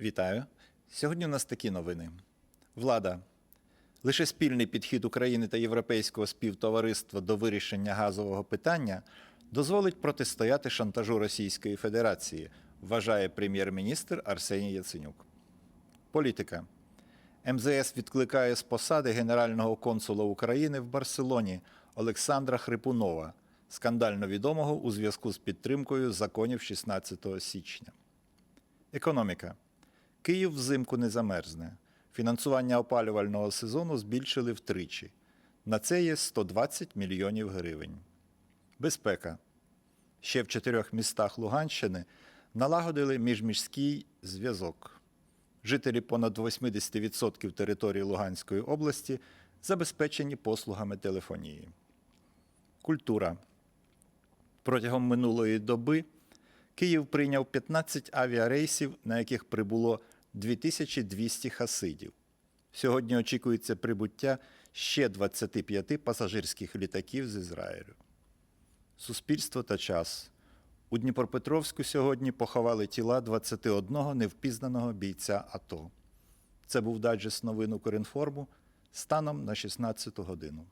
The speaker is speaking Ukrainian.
Вітаю. Сьогодні у нас такі новини. Влада. Лише спільний підхід України та Європейського співтовариства до вирішення газового питання дозволить протистояти шантажу Російської Федерації, вважає прем'єр-міністр Арсеній Яценюк. Політика. МЗС відкликає з посади генерального консула України в Барселоні Олександра Хрипунова, скандально відомого у зв'язку з підтримкою законів 16 січня. Економіка. Київ взимку не замерзне. Фінансування опалювального сезону збільшили втричі. На це є 120 мільйонів гривень. Безпека. Ще в чотирьох містах Луганщини налагодили міжміський зв'язок. Жителі понад 80% території Луганської області забезпечені послугами телефонії. Культура. Протягом минулої доби Київ прийняв 15 авіарейсів, на яких прибуло 2200 хасидів. Сьогодні очікується прибуття ще 25 пасажирських літаків з Ізраїлю. Суспільство та час. У Дніпропетровську сьогодні поховали тіла 21 невпізнаного бійця АТО. Це був дайджест новин Укрінформу станом на 16 годину.